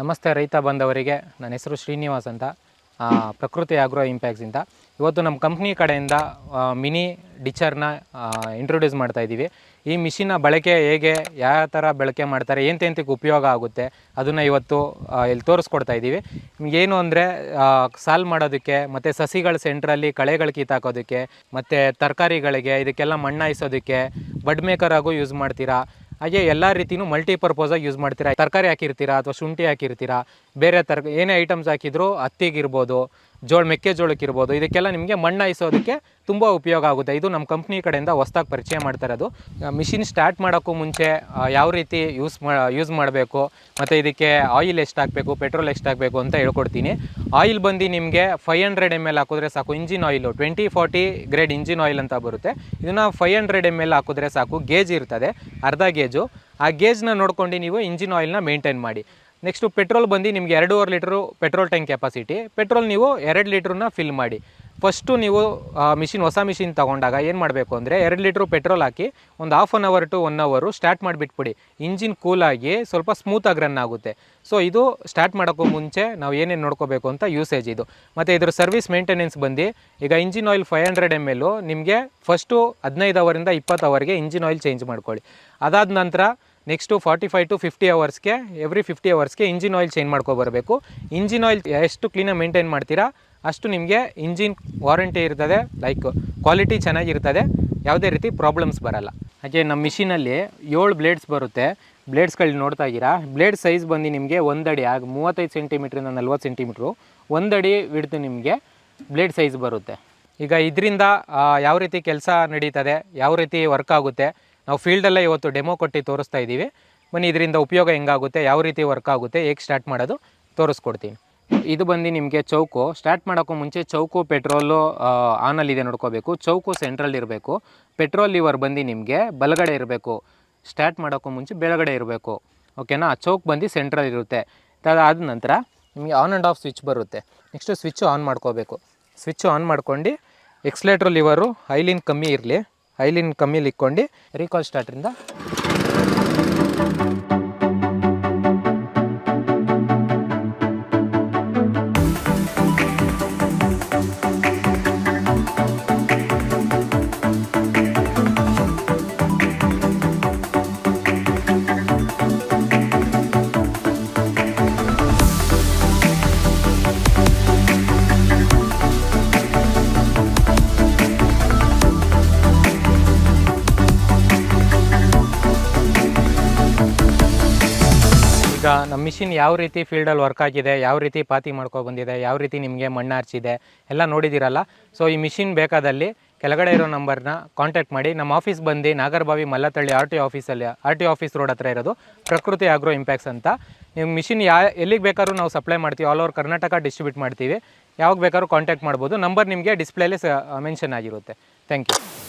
ನಮಸ್ತೆ ರೈತ ಬಂದವರಿಗೆ. ನನ್ನ ಹೆಸರು ಶ್ರೀನಿವಾಸ್ ಅಂತ. ಪ್ರಕೃತಿ ಆಗ್ರೋ ಇಂಪ್ಯಾಕ್ಸಿಂದ ಇವತ್ತು ನಮ್ಮ ಕಂಪ್ನಿ ಕಡೆಯಿಂದ ಮಿನಿ ಡಿಚರ್ನ ಇಂಟ್ರೊಡ್ಯೂಸ್ ಮಾಡ್ತಾ ಇದ್ದೀವಿ. ಈ ಮಿಷಿನ್ನ ಬಳಕೆ ಹೇಗೆ, ಯಾವ ಥರ ಬಳಕೆ ಮಾಡ್ತಾರೆ ಎಂತೆಂತಕ್ಕೆ ಉಪಯೋಗ ಆಗುತ್ತೆ, ಅದನ್ನು ಇವತ್ತು ಇಲ್ಲಿ ತೋರಿಸ್ಕೊಡ್ತಾ ಇದ್ದೀವಿ. ಏನು ಅಂದರೆ ಸಾಲ್ ಮಾಡೋದಕ್ಕೆ, ಮತ್ತು ಸಸಿಗಳ ಸೆಂಟ್ರಲ್ಲಿ ಕಳೆಗಳು ಕಿತ್ತಾಕೋದಕ್ಕೆ ಮತ್ತು ತರಕಾರಿಗಳಿಗೆ, ಇದಕ್ಕೆಲ್ಲ ಮಣ್ಣಾಯಿಸೋದಕ್ಕೆ ಬಡ್ ಮೇಕರ್ ಆಗು ಯೂಸ್ ಮಾಡ್ತೀರಾ ಹಾಗೆ ಎಲ್ಲ ರೀತಿನೂ ಮಲ್ಟಿಪರ್ಪೋಸಾಗಿ ಯೂಸ್ ಮಾಡ್ತೀರಾ? ತರಕಾರಿ ಹಾಕಿರ್ತೀರಾ ಅಥವಾ ಶುಂಠಿ ಹಾಕಿರ್ತೀರಾ? ಬೇರೆ ತರ ಏನೇ ಐಟಮ್ಸ್ ಹಾಕಿದ್ರು ಹತ್ತಿಗಿರ್ಬೋದು ಜೋಳ ಮೆಕ್ಕೆಜೋಳಕ್ಕಿರ್ಬೋದು, ಇದಕ್ಕೆಲ್ಲ ನಿಮಗೆ ಮಣ್ಣು ಹಾಯಿಸೋದಕ್ಕೆ ತುಂಬ ಉಪಯೋಗ ಆಗುತ್ತೆ. ಇದು ನಮ್ಮ ಕಂಪ್ನಿ ಕಡೆಯಿಂದ ಹೊಸ್ದಾಗಿ ಪರಿಚಯ ಮಾಡ್ತಾ ಇರೋದು. ಮಿಷಿನ್ ಸ್ಟಾರ್ಟ್ ಮಾಡೋಕ್ಕೂ ಮುಂಚೆ ಯಾವ ರೀತಿ ಯೂಸ್ ಯೂಸ್ ಮಾಡಬೇಕು, ಮತ್ತು ಇದಕ್ಕೆ ಆಯಿಲ್ ಎಷ್ಟು ಹಾಕಬೇಕು ಪೆಟ್ರೋಲ್ ಎಷ್ಟು ಹಾಕಬೇಕು ಅಂತ ಹೇಳ್ಕೊಡ್ತೀನಿ. ಆಯಿಲ್ ಬಂದು ನಿಮಗೆ ಫೈವ್ ಹಂಡ್ರೆಡ್ ಎಂ ಎಲ್ ಹಾಕಿದ್ರೆ ಸಾಕು engine oil twenty forty grade engine oil ಅಂತ ಬರುತ್ತೆ. ಇದನ್ನು ಫೈವ್ ಹಂಡ್ರೆಡ್ ಎಂ ಎಲ್ ಹಾಕಿದ್ರೆ ಸಾಕು ಗೇಜ್ ಇರ್ತದೆ, ಅರ್ಧ ಗೇಜು ಆ ಗೇಜ್ನ ನೋಡ್ಕೊಂಡು ನೀವು ಇಂಜಿನ್ ಆಯಿಲ್ನ ಮೇಂಟೈನ್ ಮಾಡಿ. ನೆಕ್ಸ್ಟು ಪೆಟ್ರೋಲ್ ಬಂದು ನಿಮಗೆ ಎರಡೂವರೆ litre petrol tank capacity petrol ನೀವು ಎರಡು ಲೀಟ್ರನ್ನ ಫಿಲ್ ಮಾಡಿ. ಫಸ್ಟು ನೀವು ಮಿಷಿನ್ ಹೊಸ ಮಿಷಿನ್ ತೊಗೊಂಡಾಗ ಏನು ಮಾಡಬೇಕು ಅಂದರೆ ಎರಡು ಲೀಟ್ರು ಪೆಟ್ರೋಲ್ ಹಾಕಿ ಒಂದು half an hour to one hour start ಮಾಡಿಬಿಟ್ಬಿಡಿ. Engine ಕೂಲಾಗಿ ಸ್ವಲ್ಪ ಸ್ಮೂತಾಗಿ ರನ್ ಆಗುತ್ತೆ. ಸೊ ಇದು ಸ್ಟಾರ್ಟ್ ಮಾಡೋಕ್ಕೂ ಮುಂಚೆ ನಾವು ಏನೇನು ನೋಡ್ಕೋಬೇಕು ಅಂತ ಯೂಸೇಜ್ ಇದು. ಮತ್ತು ಇದ್ರ ಸರ್ವಿಸ್ ಮೇಂಟೆನೆನ್ಸ್ ಬಂದು ಈಗ engine oil five hundred M L ನಿಮಗೆ ಫಸ್ಟು ಹದಿನೈದು ಅವರಿಂದ ಇಪ್ಪತ್ತು ಅವರಿಗೆ ಇಂಜಿನ್ ಆಯಿಲ್ ಚೇಂಜ್ ಮಾಡ್ಕೊಳ್ಳಿ. ಅದಾದ ನಂತರ next forty five to fifty ಅವರ್ಸ್ಗೆ every fifty ಅವರ್ಸ್ಗೆ ಇಂಜಿನ್ ಆಯಿಲ್ ಚೇಂಜ್ ಮಾಡ್ಕೊಬರಬೇಕು ಇಂಜಿನ್ ಆಯಿಲ್ ಎಷ್ಟು ಕ್ಲೀನಾಗಿ ಮೇಂಟೈನ್ ಮಾಡ್ತೀರಾ, ಅಷ್ಟು ನಿಮಗೆ ಇಂಜಿನ್ ವಾರಂಟಿ ಇರ್ತದೆ ಲೈಕ್ ಕ್ವಾಲಿಟಿ ಚೆನ್ನಾಗಿರ್ತದೆ, ಯಾವುದೇ ರೀತಿ ಪ್ರಾಬ್ಲಮ್ಸ್ ಬರಲ್ಲ. ಹಾಗೆ ನಮ್ಮ ಮಿಷಿನಲ್ಲಿ ಏಳು ಬ್ಲೇಡ್ಸ್ ಬರುತ್ತೆ. ಬ್ಲೇಡ್ಸ್ಗಳು ನೋಡ್ತಾ ಇದ್ದೀರಾ? ಬ್ಲೇಡ್ ಸೈಜ್ ಬಂದು ನಿಮಗೆ ಒಂದಡಿ ಆಗ ಮೂವತ್ತೈದು ಸೆಂಟಿಮೀಟ್ರಿಂದ ನಲ್ವತ್ತು ಸೆಂಟಿಮೀಟ್ರು ಒಂದಡಿ ಬಿಡ್ತು ನಿಮಗೆ ಬ್ಲೇಡ್ ಸೈಜ್ ಬರುತ್ತೆ. ಈಗ ಇದರಿಂದ ಯಾವ ರೀತಿ ಕೆಲಸ ನಡೀತದೆ, ಯಾವ ರೀತಿ ವರ್ಕ್ ಆಗುತ್ತೆ ನಾವು ಫೀಲ್ಡಲ್ಲೇ ಇವತ್ತು ಡೆಮೋ ಕೊಟ್ಟು ತೋರಿಸ್ತಾ ಇದ್ದೀವಿ. ಬನ್ನಿ, ಇದರಿಂದ ಉಪಯೋಗ ಹೆಂಗಾಗುತ್ತೆ, ಯಾವ ರೀತಿ ವರ್ಕ್ ಆಗುತ್ತೆ, ಹೇಗೆ ಸ್ಟಾರ್ಟ್ ಮಾಡೋದು ತೋರಿಸ್ಕೊಡ್ತೀನಿ. ಇದು ಬಂದು ನಿಮಗೆ ಚೌಕು. ಸ್ಟಾರ್ಟ್ ಮಾಡೋಕ್ಕೂ ಮುಂಚೆ ಚೌಕು ಪೆಟ್ರೋಲು ಆನಲ್ಲಿದೆ ನೋಡ್ಕೋಬೇಕು. ಚೌಕು ಸೆಂಟ್ರಲ್ ಇರಬೇಕು. ಪೆಟ್ರೋಲ್ ಲಿವರ್ ಬಂದು ನಿಮಗೆ ಬಲಗಡೆ ಇರಬೇಕು. ಸ್ಟಾರ್ಟ್ ಮಾಡೋಕ್ಕೂ ಮುಂಚೆ ಬೆಳಗಡೆ ಇರಬೇಕು. ಓಕೆನಾ ಚೌಕ್ ಬಂದು ಸೆಂಟ್ರಲ್ ಇರುತ್ತೆ. ಅದಾದ ನಂತರ ನಿಮಗೆ ಆನ್ ಆ್ಯಂಡ್ ಆಫ್ ಸ್ವಿಚ್ ಬರುತ್ತೆ. ನೆಕ್ಸ್ಟು ಸ್ವಿಚ್ ಆನ್ ಮಾಡ್ಕೋಬೇಕು. ಸ್ವಿಚ್ ಆನ್ ಮಾಡ್ಕೊಂಡು ಎಕ್ಸ್ಲೇಟ್ರ್ ಲಿವರು ಹೈಲಿನ್ ಕಮ್ಮಿ ಇರಲಿ. ಹೈಲಿನ್ ಕಮ್ಮಿಲಿ ಇಕ್ಕೊಂಡು ರೀಕಾಲ್ ಸ್ಟಾರ್ಟ್ರಿಂದ ನಮ್ಮ ಮಿಷಿನ್ ಯಾವ ರೀತಿ ಫೀಲ್ಡಲ್ಲಿ ವರ್ಕ್ ಆಗಿದೆ, ಯಾವ ರೀತಿ ಪಾತಿ ಮಾಡ್ಕೊ ಬಂದಿದೆ, ಯಾವ ರೀತಿ ನಿಮಗೆ ಮಣ್ಣು ಹರಿಸಿದೆ ಎಲ್ಲ ನೋಡಿದ್ದೀರಲ್ಲ. ಸೊ ಈ ಮಿಷಿನ್ ಬೇಕಾದಲ್ಲಿ ಕೆಳಗಡೆ ಇರೋ ನಂಬರ್ನ ಕಾಂಟ್ಯಾಕ್ಟ್ ಮಾಡಿ. ನಮ್ಮ ಆಫೀಸ್ ಬಂದು ನಾಗರಬಾವಿ ಮಲ್ಲತಳ್ಳಿ ಆರ್ ಟಿ ಆಫೀಸಲ್ಲಿ ಆರ್ ಟಿ ಆಫೀಸ್ ರೋಡ್ ಹತ್ರ ಇರೋದು, ಪ್ರಕೃತಿ ಆಗ್ರೋ ಇಂಪ್ಯಾಕ್ಸ್ ಅಂತ. ನೀವು ಮಿಷಿನ್ ಯಾ, ಎಲ್ಲಿಗೆ ಬೇಕಾದ್ರೂ ನಾವು ಸಪ್ಲೈ ಮಾಡ್ತೀವಿ ಆಲ್ ಓವರ್ ಕರ್ನಾಟಕ ಡಿಸ್ಟ್ರಿಬ್ಯೂಟ್ ಮಾಡ್ತೀವಿ. ಯಾವಾಗ ಬೇಕಾದ್ರೂ ಕಾಂಟ್ಯಾಕ್ಟ್ ಮಾಡ್ಬೋದು. ನಂಬರ್ ನಿಮಗೆ ಡಿಸ್ಪ್ಲೇಲಿ ಸ ಮೆನ್ಷನ್ ಆಗಿರುತ್ತೆ. Thank you